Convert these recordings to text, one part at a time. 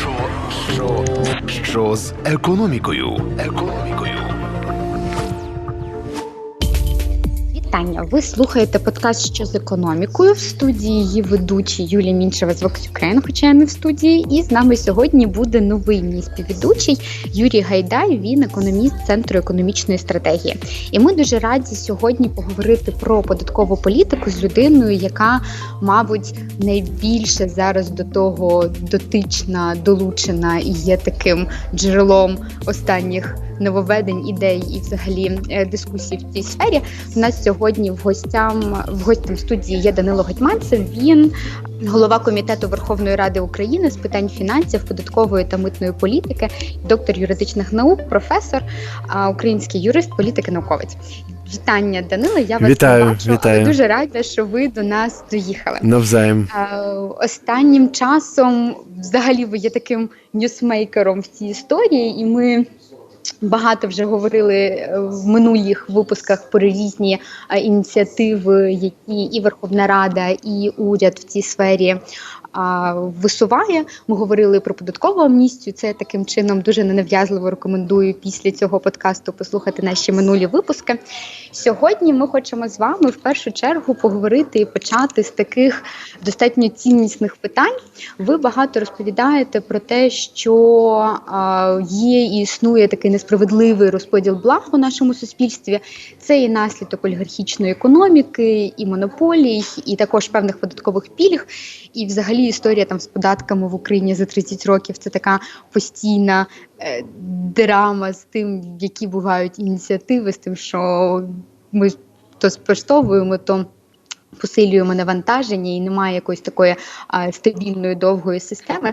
Що, що, що з економікою? Економікою. Вітання! Ви слухаєте подкаст що з економікою в студії її ведучі Юлія Мінчева з Vox Ukraine, хоча я не в студії. І з нами сьогодні буде новий мій співведучий Юрій Гайдай. Він економіст центру економічної стратегії. І ми дуже раді сьогодні поговорити про податкову політику з людиною, яка, мабуть, найбільше зараз до того дотична, долучена і є таким джерелом останніх нововведень, ідей і взагалі е, дискусій в цій сфері. У нас сьогодні в гостям в гостям студії є Данило Гетьманцев. Він голова комітету Верховної Ради України з питань фінансів, податкової та митної політики, доктор юридичних наук, професор, український юрист, політик і науковець. Вітання, Данило. Я вас Вітаю, не бачу, вітаю. але дуже рада, що ви до нас доїхали. Навзаєм. Останнім часом, взагалі, ви є таким ньюсмейкером в цій історії, і ми. Багато вже говорили е, в минулих випусках про різні е, ініціативи, які і Верховна Рада, і уряд в цій сфері висуває. Ми говорили про податкову амністію. Це таким чином дуже ненав'язливо рекомендую після цього подкасту послухати наші минулі випуски. Сьогодні ми хочемо з вами в першу чергу поговорити і почати з таких достатньо ціннісних питань. Ви багато розповідаєте про те, що є і існує такий несправедливий розподіл благ у нашому суспільстві. Це і наслідок олігархічної економіки, і монополій, і також певних податкових пільг. І, взагалі, історія там з податками в Україні за 30 років це така постійна е, драма з тим, які бувають ініціативи, з тим, що ми то спростовуємо, то посилюємо навантаження і немає якоїсь такої а, стабільної довгої системи.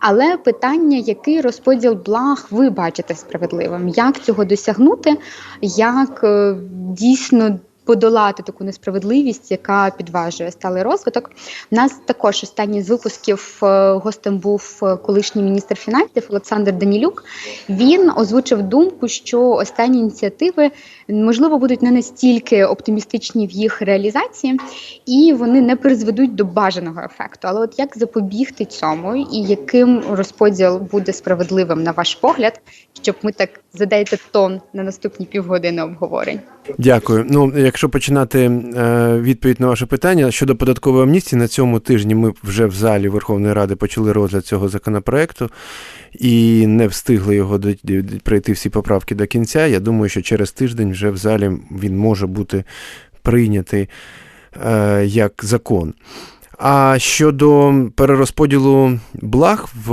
Але питання, який розподіл благ ви бачите справедливим, як цього досягнути, як е, дійсно. Подолати таку несправедливість, яка підважує сталий розвиток. У нас також останній з випусків е, гостем був е, колишній міністр фінансів Олександр Данілюк. Він озвучив думку, що останні ініціативи можливо будуть не настільки оптимістичні в їх реалізації, і вони не призведуть до бажаного ефекту. Але от як запобігти цьому, і яким розподіл буде справедливим на ваш погляд, щоб ми так задайте тон на наступні півгодини обговорень? Дякую. Ну, якщо починати е, відповідь на ваше питання щодо податкової амністії, на цьому тижні ми вже в залі Верховної Ради почали розгляд цього законопроекту і не встигли його до, пройти всі поправки до кінця. Я думаю, що через тиждень вже в залі він може бути прийнятий е, як закон. А щодо перерозподілу благ в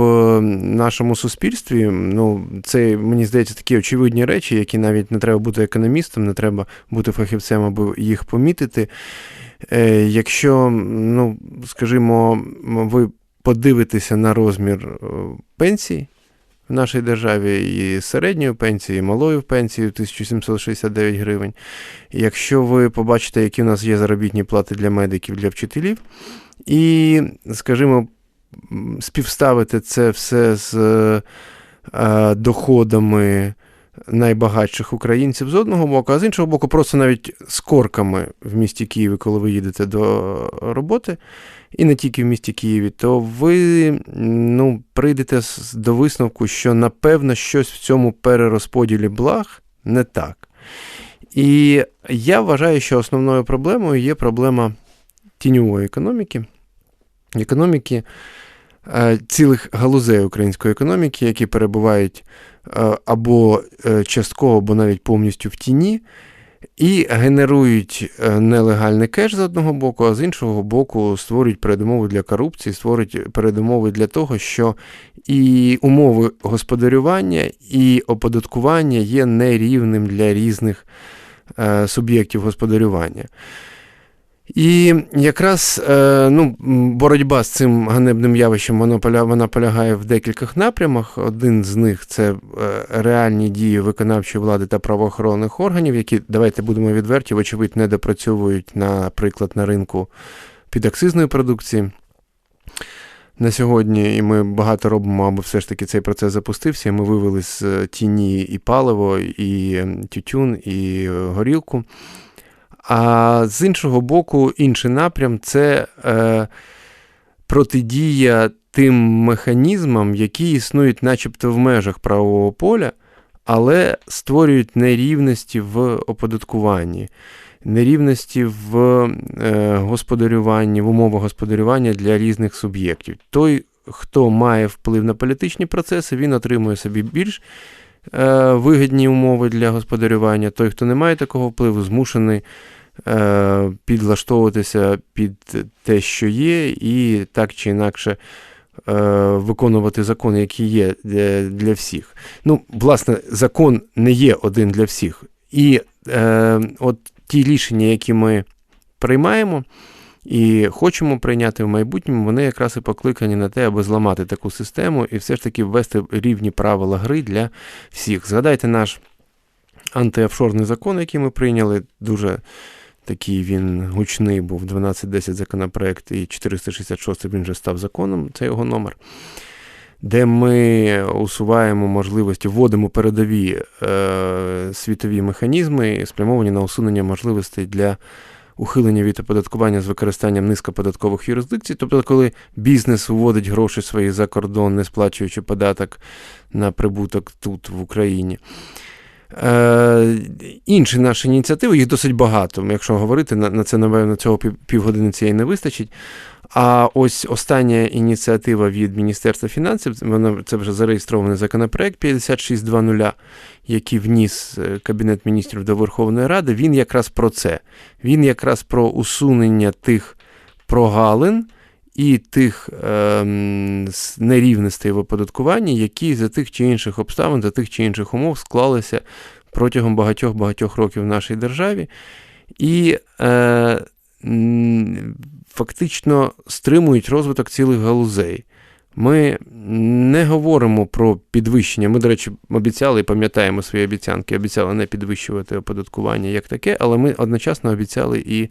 нашому суспільстві, ну це мені здається такі очевидні речі, які навіть не треба бути економістом, не треба бути фахівцем, аби їх помітити. Е, Якщо, ну скажімо, ви подивитеся на розмір е, пенсій в нашій державі і середньою пенсією, і малою пенсією 1769 гривень. Якщо ви побачите, які у нас є заробітні плати для медиків, для вчителів, і, скажімо, співставити це все з е, доходами найбагатших українців з одного боку, а з іншого боку, просто навіть з корками в місті Києві, коли ви їдете до роботи, і не тільки в місті Києві, то ви ну, прийдете до висновку, що напевно щось в цьому перерозподілі благ не так. І я вважаю, що основною проблемою є проблема тіньової економіки, економіки е, цілих галузей української економіки, які перебувають або е, частково, або навіть повністю в тіні, і генерують нелегальний кеш з одного боку, а з іншого боку, створюють передумови для корупції, створюють передумови для того, що і умови господарювання, і оподаткування є нерівним для різних суб'єктів господарювання. І якраз ну, боротьба з цим ганебним явищем вона, полягає в декількох напрямах. Один з них це реальні дії виконавчої влади та правоохоронних органів, які, давайте будемо відверті, вочевидь, не допрацьовують, наприклад, на ринку підакцизної продукції. На сьогодні і ми багато робимо, аби все ж таки цей процес запустився. Ми вивели з тіні і паливо, і тютюн, і горілку. А з іншого боку, інший напрям це е, протидія тим механізмам, які існують, начебто, в межах правового поля, але створюють нерівності в оподаткуванні, нерівності в е, господарюванні, в умовах господарювання для різних суб'єктів. Той, хто має вплив на політичні процеси, він отримує собі більш вигідні умови для господарювання. Той, хто не має такого впливу, змушений е, підлаштовуватися під те, що є, і так чи інакше. е, Виконувати закони, які є для всіх. Ну, власне, закон не є один для всіх. І е, от ті рішення, які ми приймаємо і хочемо прийняти в майбутньому, вони якраз і покликані на те, аби зламати таку систему і все ж таки ввести рівні правила гри для всіх. Згадайте наш антиофшорний закон, який ми прийняли, дуже такий він гучний був 1210 законопроект і 466 він вже став законом, це його номер. Де ми усуваємо можливості, вводимо передові е, світові механізми, спрямовані на усунення можливостей для ухилення від оподаткування з використанням низькоподаткових юрисдикцій. Тобто, коли бізнес вводить гроші свої за кордон, не сплачуючи податок на прибуток тут, в Україні. Е, Інші наші ініціативи, їх досить багато. Якщо говорити, на, це, напевно, цього пів, півгодини цієї не вистачить. А ось остання ініціатива від Міністерства фінансів, вона це вже зареєстрований законопроект 5620, який вніс е, Кабінет міністрів до Верховної Ради. Він якраз про це. Він якраз про усунення тих прогалин і тих е, нерівностей в оподаткуванні, які за тих чи інших обставин, за тих чи інших умов склалися протягом багатьох-багатьох років в нашій державі. І е, фактично стримують розвиток цілих галузей. Ми не говоримо про підвищення. Ми, до речі, обіцяли і пам'ятаємо свої обіцянки, обіцяли не підвищувати оподаткування як таке, але ми одночасно обіцяли і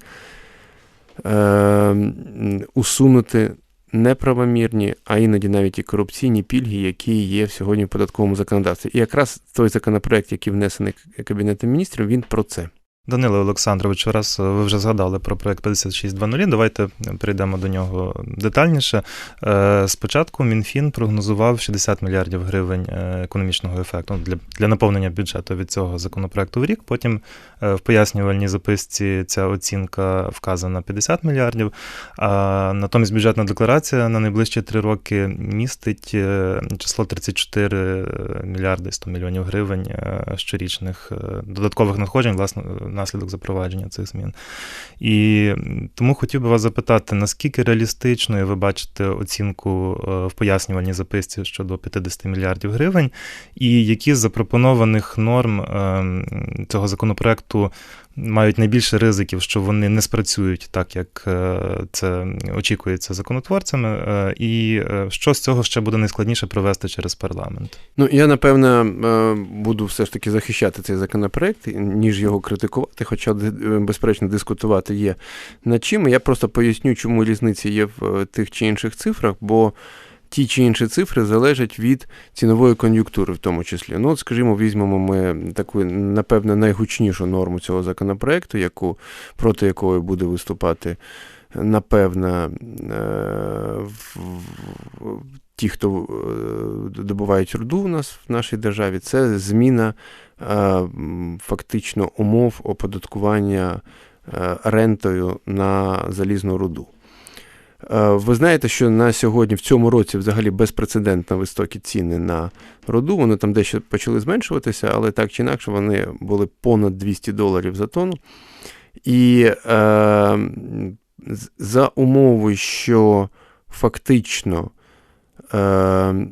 усунути неправомірні, а іноді навіть і корупційні пільги, які є сьогодні в податковому законодавстві. І якраз той законопроект, який внесений Кабінетом міністрів, він про це. Данило Олександрович, раз ви вже згадали про проект 5620, давайте перейдемо до нього детальніше. Е, спочатку МінФін прогнозував 60 мільярдів гривень е, економічного ефекту для для наповнення бюджету від цього законопроекту в рік. Потім е, в пояснювальній записці ця оцінка вказана 50 мільярдів. А натомість бюджетна декларація на найближчі три роки містить число 34 мільярди 100 мільйонів гривень щорічних додаткових надходжень, власне внаслідок запровадження цих змін. І тому хотів би вас запитати, наскільки реалістичною ви бачите оцінку е, в пояснювальній записці щодо 50 мільярдів гривень, і які з запропонованих норм ем, цього законопроекту мають найбільше ризиків, що вони не спрацюють так, як е, це очікується законотворцями, е, і е, що з цього ще буде найскладніше провести через парламент? Ну я напевно буду все ж таки захищати цей законопроект, ніж його критикувати, хоча безперечно дискутувати є над чим. Я просто поясню, чому різниці є в тих чи інших цифрах, бо ті чи інші цифри залежать від цінової кон'юнктури, в тому числі. Ну, от, скажімо, візьмемо ми таку, напевне, найгучнішу норму цього законопроекту, яку, проти якої буде виступати, напевно, е, ті, хто е, добувають руду у нас в нашій державі, це зміна е, фактично умов оподаткування рентою на залізну руду. Е, ви знаєте, що на сьогодні, в цьому році, взагалі безпрецедентно високі ціни на роду. Вони там дещо почали зменшуватися, але так чи інакше вони були понад 200 доларів за тонну. І е, за умови, що фактично е,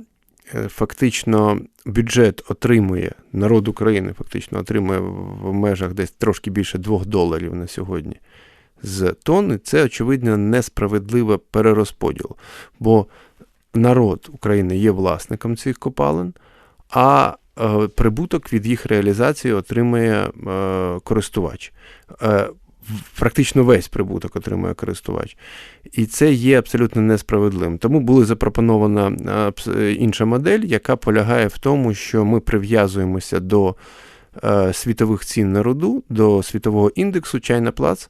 фактично бюджет отримує, народ України фактично отримує в межах десь трошки більше 2 доларів на сьогодні з тонни, це, очевидно, несправедливий перерозподіл. Бо народ України є власником цих копалин, а е, прибуток від їх реалізації отримує е, користувач. Е, Практично весь прибуток отримує користувач. І це є абсолютно несправедливим. Тому була запропонована інша модель, яка полягає в тому, що ми прив'язуємося до світових цін на руду, до світового індексу China Plus,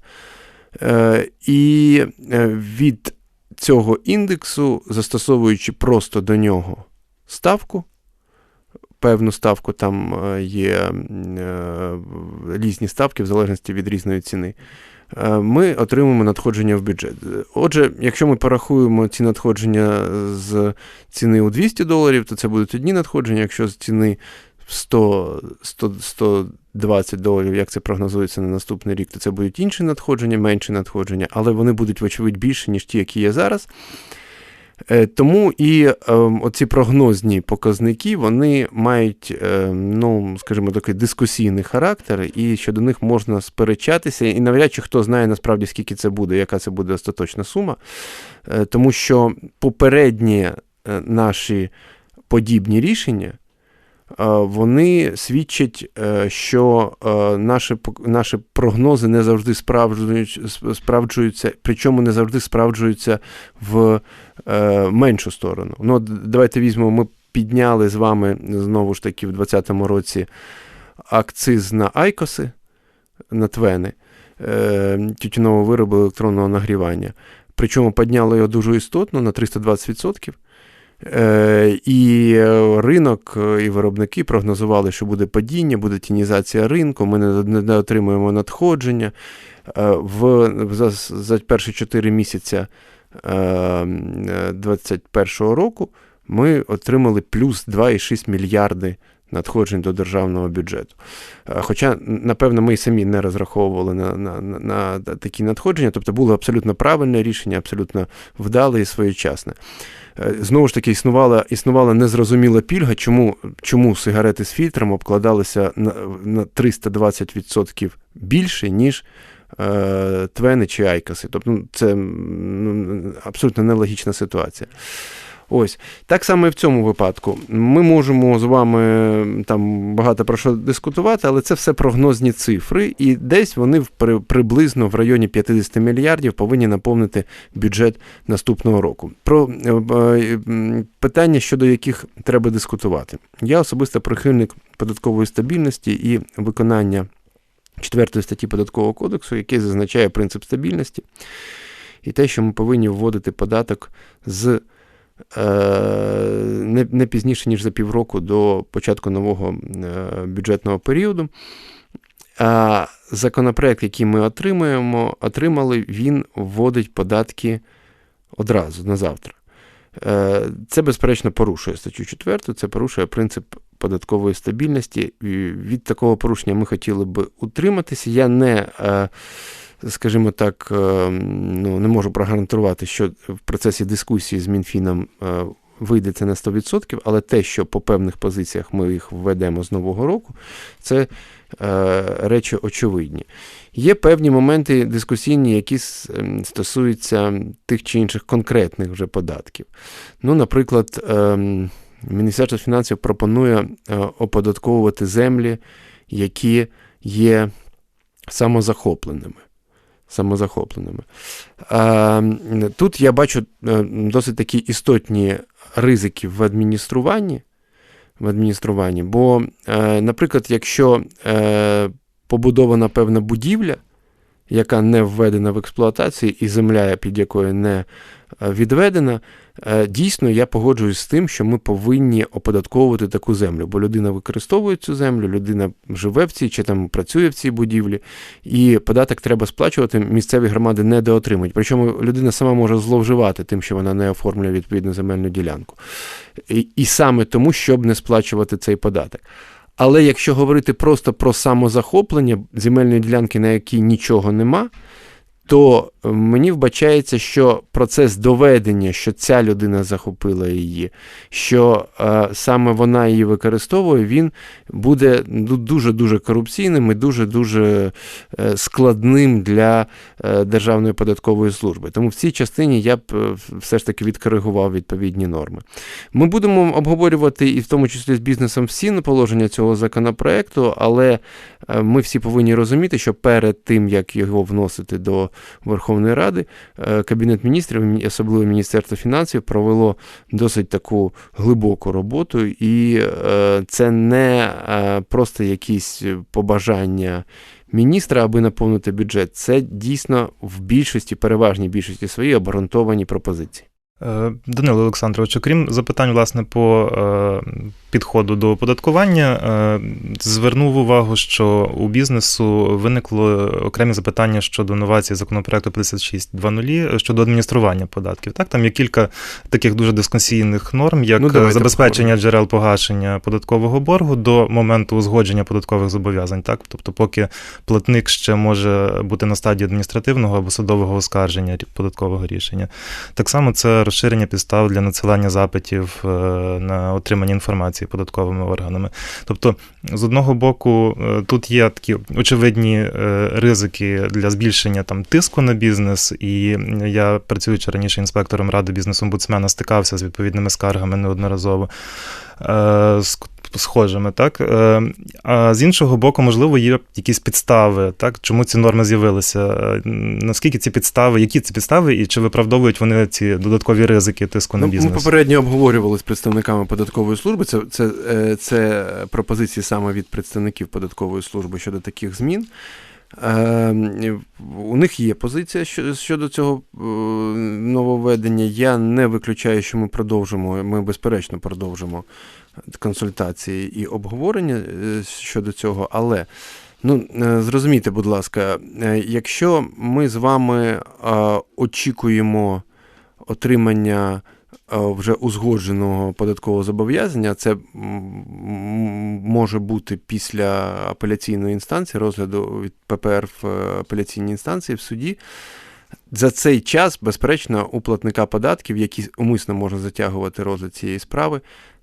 і е, від цього індексу, застосовуючи просто до нього ставку. Певну ставку там е, є е, різні ставки в залежності від різної ціни. е, Ми отримуємо надходження в бюджет. Отже, якщо ми порахуємо ці надходження з ціни у 200 доларів, то це будуть одні надходження. Якщо з ціни в 100, 100, 120 доларів, як це прогнозується на наступний рік, то це будуть інші надходження, менші надходження, але вони будуть, вочевидь, більше, ніж ті, які є зараз. Е, Тому і е, оці прогнозні показники вони мають, е, ну, скажімо, такий дискусійний характер, і щодо них можна сперечатися, і навряд чи хто знає насправді, скільки це буде, яка це буде остаточна сума. Е, Тому що попередні е, наші подібні рішення. Е, Вони свідчать, е, що е, наші, наші прогнози не завжди справджуються, причому не завжди справджуються в меншу сторону. Ну, давайте візьмемо, ми підняли з вами знову ж таки в 2020 році акциз на айкоси, на твени, тютюнові вироби електронного нагрівання. Причому підняли його дуже істотно на 320%. Е, І е, ринок е, і виробники прогнозували, що буде падіння, буде тінізація ринку, ми не, отримуємо надходження. В, за, за перші 4 місяця 2021 року ми отримали плюс 2,6 мільярди надходжень до державного бюджету. Е, Хоча, напевно, ми й самі не розраховували на, на, на, на такі надходження, тобто було абсолютно правильне рішення, абсолютно вдале і своєчасне. Е, Знову ж таки, існувала, існувала незрозуміла пільга, чому, чому сигарети з фільтром обкладалися на, на 320% більше, ніж е, твени чи айкоси. Тобто ну, це абсолютно нелогічна ситуація. Ось так само і в цьому випадку. Ми можемо з вами там багато про що дискутувати, але це все прогнозні цифри, і десь вони приблизно в районі 50 мільярдів повинні наповнити бюджет наступного року. Про е, е, питання, щодо яких треба дискутувати. Я особисто прихильник податкової стабільності і виконання четвертої статті податкового кодексу, який зазначає принцип стабільності, і те, що ми повинні вводити податок з не, не пізніше, ніж за півроку до початку нового е, бюджетного періоду. А законопроект, який ми отримуємо, отримали, він вводить податки одразу на завтра. Е, Це, безперечно, порушує статтю 4, це порушує принцип податкової стабільності. Від такого порушення ми хотіли би утриматися. Я не, е, скажімо так, е, ну, не можу прогарантувати, що в процесі дискусії з Мінфіном е, вийде це на 100%, але те, що по певних позиціях ми їх введемо з нового року, це е, речі очевидні. Є певні моменти дискусійні, які ем, стосуються тих чи інших конкретних вже податків. Ну, наприклад, ем, Міністерство фінансів пропонує е, оподатковувати землі, які є самозахопленими. Самозахопленими. Е, Тут я бачу е, досить такі істотні ризики в адмініструванні. В адмініструванні. Бо, е, наприклад, якщо побудована певна будівля, яка не введена в експлуатацію, і земля, під якою не відведена, е, дійсно я погоджуюсь з тим, що ми повинні оподатковувати таку землю, бо людина використовує цю землю, людина живе в цій чи там працює в цій будівлі, і податок треба сплачувати, місцеві громади недоотримують. Причому людина сама може зловживати тим, що вона не оформлює відповідну земельну ділянку. І, і саме тому, щоб не сплачувати цей податок. Але якщо говорити просто про самозахоплення земельної ділянки, на якій нічого нема, то мені вбачається, що процес доведення, що ця людина захопила її, що е, саме вона її використовує, він буде ну, дуже-дуже корупційним і дуже-дуже е, складним для е, Державної податкової служби. Тому в цій частині я б все ж таки відкоригував відповідні норми. Ми будемо обговорювати і в тому числі з бізнесом всі положення цього законопроекту, але ми всі повинні розуміти, що перед тим, як його вносити до Верховної Ради, е, Кабінет міністрів, особливо Міністерство фінансів, провело досить таку глибоку роботу, і е, це не е, просто якісь побажання міністра, аби наповнити бюджет, це дійсно в більшості, переважній більшості своїх обґрунтовані пропозиції. Е, Данило Олександрович, окрім запитань, власне, по е, підходу до оподаткування, е, звернув увагу, що у бізнесу виникло окремі запитання щодо новації законопроекту 56.2.0 щодо адміністрування податків. Так, там є кілька таких дуже дискусійних норм, як Ну, забезпечення поговоримо. джерел погашення податкового боргу до моменту узгодження податкових зобов'язань. Так, тобто, поки платник ще може бути на стадії адміністративного або судового оскарження податкового рішення. Так само це розширення підстав для надсилання запитів е, на отримання інформації податковими органами. Тобто, з одного боку, е, тут є такі очевидні е, ризики для збільшення там тиску на бізнес, і я, працюючи раніше інспектором ради бізнес-омбудсмена, стикався з відповідними скаргами неодноразово. Схожими, так Е, а з іншого боку, можливо, є якісь підстави, так чому ці норми з'явилися? Е, Наскільки ці підстави, які ці підстави, і чи виправдовують вони ці додаткові ризики тиску на Ну, бізнес? Ми попередньо обговорювали з представниками податкової служби. Це, це, е, це пропозиції саме від представників податкової служби щодо таких змін. У них є позиція щодо, цього нововведення. Я не виключаю, що ми продовжимо. Ми безперечно продовжимо консультації і обговорення е, щодо цього, але. Ну, е, зрозумійте, будь ласка, е, якщо ми з вами очікуємо отримання вже узгодженого податкового зобов'язання, це може бути після апеляційної інстанції, розгляду від ППР в апеляційній інстанції в суді. За цей час, безперечно, у платника податків, який умисно може затягувати розгляд цієї справи,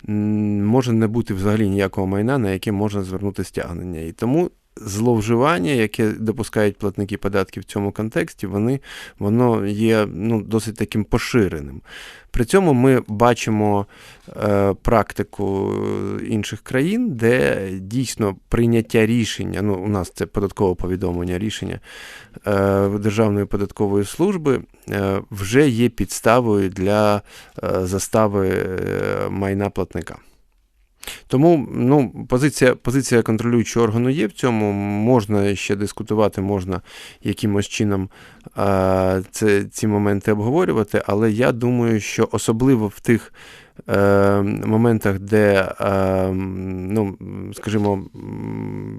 може не бути взагалі ніякого майна, на яке можна звернути стягнення. І тому зловживання, яке допускають платники податків в цьому контексті, вони, воно є ну, досить таким поширеним. При цьому ми бачимо е, практику інших країн, де дійсно прийняття рішення, ну, у нас це податкове повідомлення рішення е, Державної податкової служби е, вже є підставою для е, застави е, майна платника. Тому ну, позиція, позиція контролюючого органу є в цьому. Можна ще дискутувати, можна якимось чином е, це, ці моменти обговорювати, але я думаю, що особливо в тих е, моментах, де, е, ну, скажімо,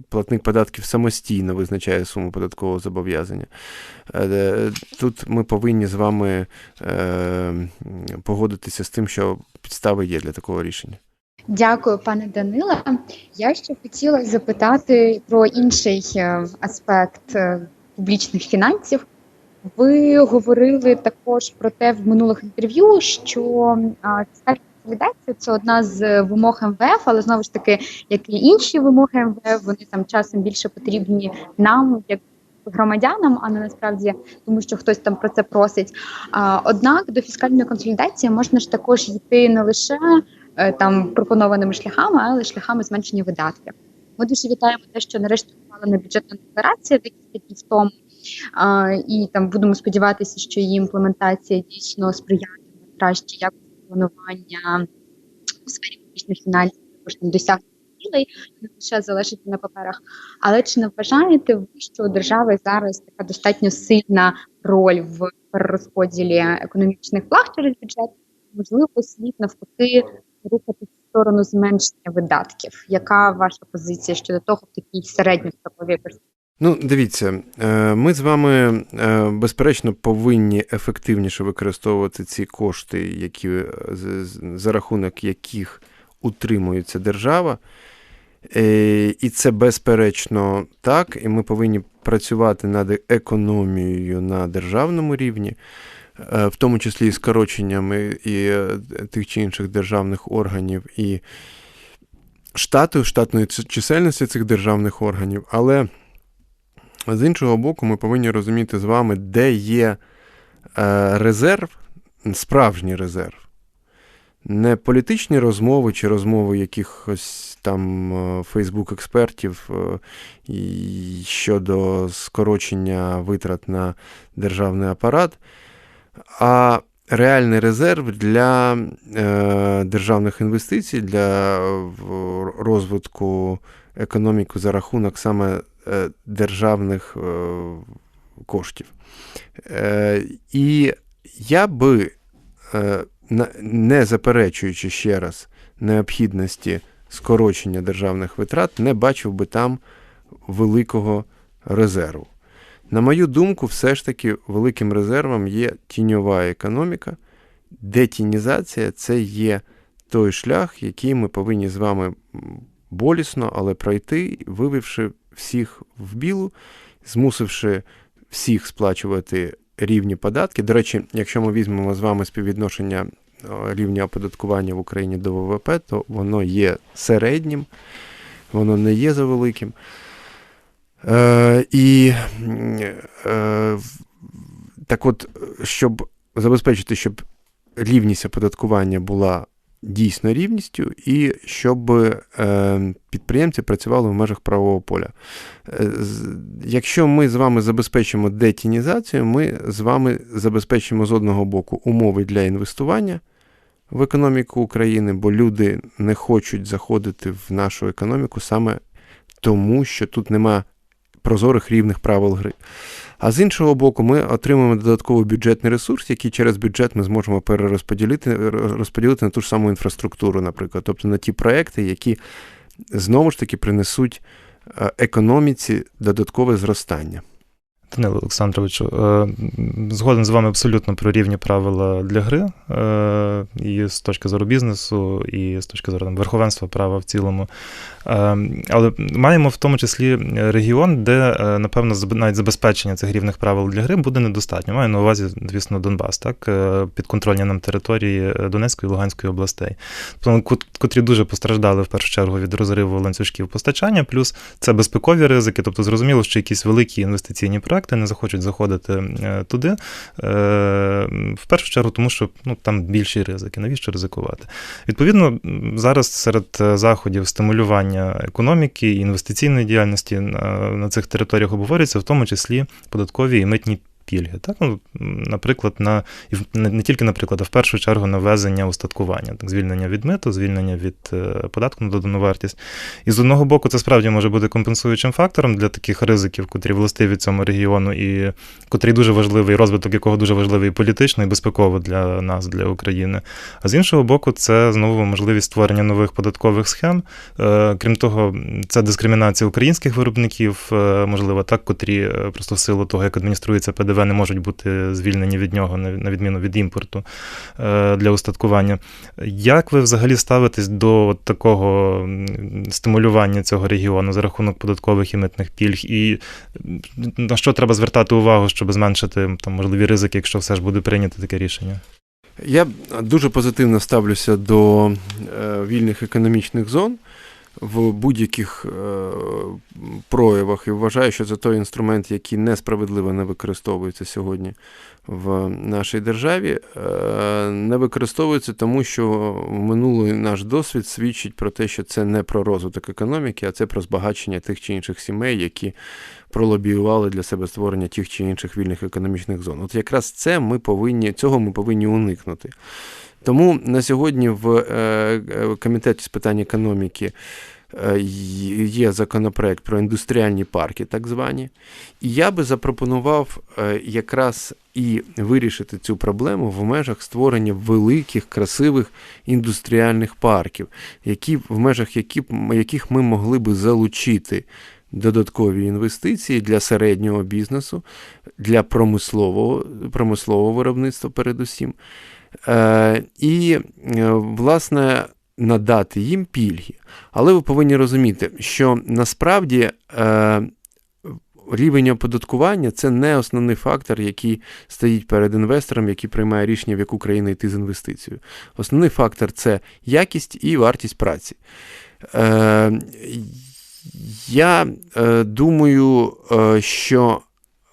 платник податків самостійно визначає суму податкового зобов'язання, е, тут ми повинні з вами е, погодитися з тим, що підстави є для такого рішення. Дякую, пане Даниле. Я ще хотіла запитати про інший е, аспект е, публічних фінансів. Ви говорили також про те в минулих інтерв'ю, що консолідація це одна з вимог МВФ, але знову ж таки, як і інші вимоги МВФ, вони там часом більше потрібні нам, як громадянам, а не насправді тому, що хтось там про це просить. Однак до фіскальної консолідації можна ж також йти не лише там пропонованими шляхами, але шляхами зменшення видатків. Ми дуже вітаємо те, що нарешті ухвалена бюджетна декларація декілька днів тому, і там будемо сподіватися, що її імплементація дійсно сприятиме краще якості планування у сфері публічних фінансів, також там досягнення цілей, не лише залежить на паперах. Але чи не вважаєте ви, що у держави зараз така достатньо сильна роль в перерозподілі економічних благ через бюджет? Можливо, слід навпаки рухатися в сторону зменшення видатків. Яка ваша позиція щодо того в такій середньостроковій перспективі? Ну, дивіться, е, ми з вами е, безперечно повинні ефективніше використовувати ці кошти, які е, за рахунок яких утримується держава. І це безперечно так, і ми повинні працювати над економією на державному рівні, в тому числі і скороченнями і е, тих чи інших державних органів, і штату, штатної чисельності цих державних органів. Але з іншого боку, ми повинні розуміти з вами, де є е, резерв, справжній резерв. Не політичні розмови чи розмови якихось там Фейсбук-експертів е, щодо скорочення витрат на державний апарат, а реальний резерв для е, державних інвестицій, для розвитку економіки за рахунок саме е, державних е, коштів. Е, І я би, е, не заперечуючи ще раз необхідності скорочення державних витрат, не бачив би там великого резерву. На мою думку, все ж таки великим резервом є тіньова економіка. Детінізація це є той шлях, який ми повинні з вами болісно, але пройти, вивівши всіх в білу, змусивши всіх сплачувати рівні податки. До речі, якщо ми візьмемо з вами співвідношення рівня оподаткування в Україні до ВВП, то воно є середнім, воно не є завеликим. Е, і е, так от, щоб забезпечити, щоб рівність оподаткування була дійсно рівністю, і щоб е, підприємці працювали в межах правового поля. Е, Якщо ми з вами забезпечимо детінізацію, ми з вами забезпечимо з одного боку умови для інвестування в економіку України, бо люди не хочуть заходити в нашу економіку саме тому, що тут нема прозорих рівних правил гри. А з іншого боку, ми отримуємо додатковий бюджетний ресурс, який через бюджет ми зможемо перерозподілити розподілити на ту ж саму інфраструктуру, наприклад, тобто на ті проекти, які знову ж таки принесуть е, економіці додаткове зростання. Данило Олександровичу, е, згоден з вами абсолютно про рівні правила для гри, е, і з точки зору бізнесу, і з точки зору там, верховенства права в цілому. Е, Але маємо в тому числі регіон, де, напевно, навіть забезпечення цих рівних правил для гри буде недостатньо. Маю на увазі, звісно, Донбас, так, підконтрольні нам території Донецької і Луганської областей, тобто, котрі дуже постраждали в першу чергу від розриву ланцюжків постачання, плюс це безпекові ризики, тобто зрозуміло, що якісь великі інвестиційні проекти не захочуть заходити е, туди. е, В першу чергу, тому що ну, там більші ризики. Навіщо ризикувати? Відповідно, зараз серед е, заходів стимулювання економіки і інвестиційної діяльності на, на цих територіях обговорюється, в тому числі податкові і митні. Пільги, так? Ну, наприклад, на не, тільки, наприклад, а в першу чергу на ввезення устаткування, так, звільнення від миту, звільнення від е, податку на додану вартість. І з одного боку, це справді може бути компенсуючим фактором для таких ризиків, котрі властиві цьому регіону, і котрий дуже важливий, розвиток якого дуже важливий і політично, і безпеково для нас, для України. А з іншого боку, це знову можливість створення нових податкових схем. Е, Крім того, це дискримінація українських виробників, е, можливо, так, котрі просто в силу того, як адмініструється ПДВ, не можуть бути звільнені від нього, на відміну від імпорту е, для устаткування. Як ви взагалі ставитесь до такого стимулювання цього регіону за рахунок податкових і митних пільг? І на що треба звертати увагу, щоб зменшити там можливі ризики, якщо все ж буде прийнято таке рішення? Я дуже позитивно ставлюся до е, вільних економічних зон в будь-яких е, проявах і вважаю, що це той інструмент, який несправедливо не використовується сьогодні в нашій державі. Е, не використовується тому, що минулий наш досвід свідчить про те, що це не про розвиток економіки, а це про збагачення тих чи інших сімей, які пролобіювали для себе створення тих чи інших вільних економічних зон. От якраз це ми повинні, цього ми повинні уникнути. Тому на сьогодні в е, е, комітеті з питань економіки е, є законопроект про індустріальні парки, так звані. І я би запропонував якраз і вирішити цю проблему в межах створення великих, красивих індустріальних парків, які, в межах яких ми могли би залучити додаткові інвестиції для середнього бізнесу, для промислового, промислового виробництва передусім. Е, і, е, власне, надати їм пільги. Але ви повинні розуміти, що насправді е, рівень оподаткування це не основний фактор, який стоїть перед інвестором, який приймає рішення, в яку країну йти з інвестицією. Основний фактор це якість і вартість праці. Я думаю, що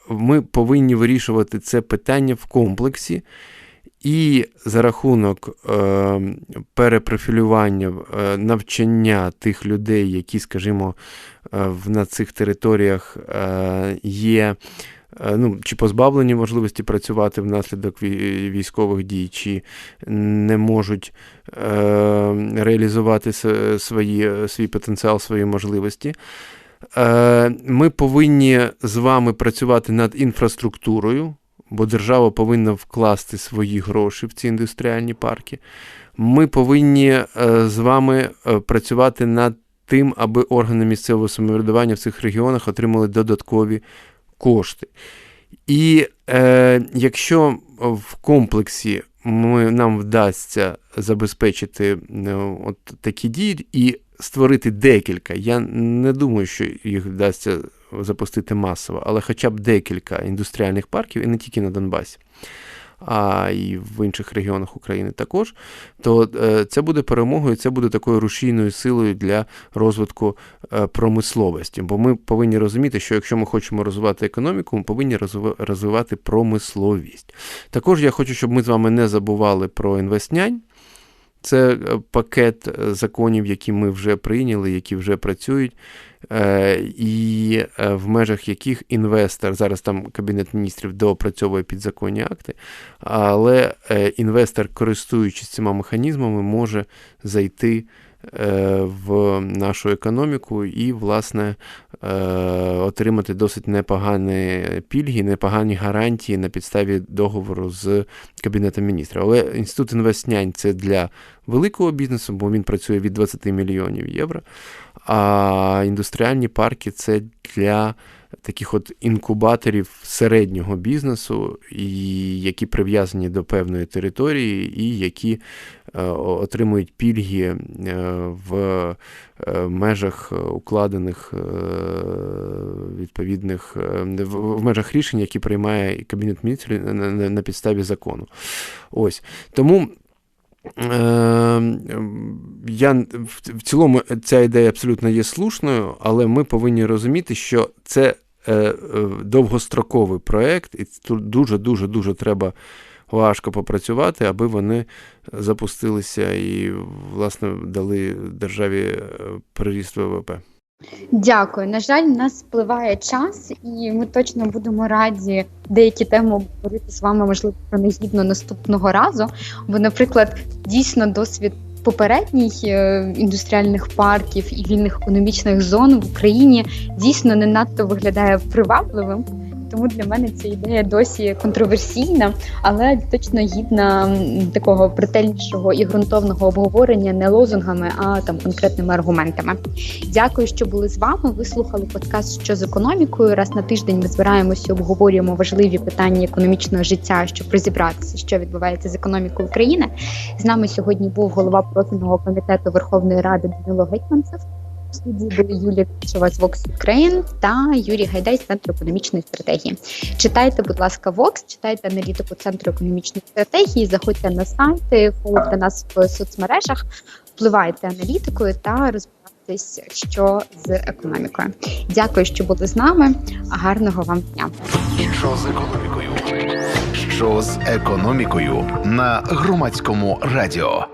ми повинні вирішувати це питання в комплексі. І за рахунок е, перепрофілювання, е, навчання тих людей, які, скажімо, е, в, на цих територіях е, є, е, ну, чи позбавлені можливості працювати внаслідок військових дій, чи не можуть е, реалізувати свої, свій потенціал, свої можливості. Е, Ми повинні з вами працювати над інфраструктурою, бо держава повинна вкласти свої гроші в ці індустріальні парки. Ми повинні е, з вами е, працювати над тим, аби органи місцевого самоврядування в цих регіонах отримали додаткові кошти. І е, якщо в комплексі ми, нам вдасться забезпечити е, от такі дії і створити декілька, я не думаю, що їх вдасться запустити масово, але хоча б декілька індустріальних парків, і не тільки на Донбасі, а й в інших регіонах України також, то е, це буде перемогою, це буде такою рушійною силою для розвитку е, промисловості. Бо ми повинні розуміти, що якщо ми хочемо розвивати економіку, ми повинні розвивати промисловість. Також я хочу, щоб ми з вами не забували про інвестнянь. Це е, пакет законів, які ми вже прийняли, які вже працюють, і е, в межах яких інвестор, зараз там Кабінет міністрів доопрацьовує підзаконні акти, але е, інвестор, користуючись цими механізмами, може зайти е, в нашу економіку і, власне, е, отримати досить непогані пільги, непогані гарантії на підставі договору з Кабінетом міністрів. Але інститут інвестнянь це для великого бізнесу, бо він працює від 20 мільйонів євро. А індустріальні парки це для таких от інкубаторів середнього бізнесу, і які прив'язані до певної території, і які е, отримують пільги е, в е, межах укладених е, відповідних е, в, межах рішень, які приймає Кабінет міністрів на, підставі закону. Ось тому. Е, Я в цілому ця ідея абсолютно є слушною, але ми повинні розуміти, що це е, е, довгостроковий проєкт, і тут дуже дуже дуже треба важко попрацювати, аби вони запустилися і, власне, дали державі е, приріст ВВП. Дякую. На жаль, у нас спливає час, і ми точно будемо раді деякі теми обговорити з вами, можливо, принагідно наступного разу. Бо, наприклад, дійсно досвід попередній е, індустріальних парків і вільних економічних зон в Україні дійсно не надто виглядає привабливим. Тому для мене ця ідея досі контроверсійна, але точно гідна такого претельнішого і ґрунтовного обговорення не лозунгами, а там конкретними аргументами. Дякую, що були з вами. Ви слухали подкаст що з економікою. Раз на тиждень ми збираємося, обговорюємо важливі питання економічного життя, щоб розібратися, що відбувається з економікою України. З нами сьогодні був голова профільного комітету Верховної Ради Данило Гетьманцев. Студії були Юлія Тичева з Vox Ukraine та Юрій Гайдай з Центру економічної стратегії. Читайте, будь ласка, Vox, читайте аналітику Центру економічної стратегії, заходьте на сайти, фоловте нас в соцмережах, впливайте аналітикою та розбирайтесь, що з економікою. Дякую, що були з нами. Гарного вам дня. Що з економікою? Що з економікою на громадському радіо?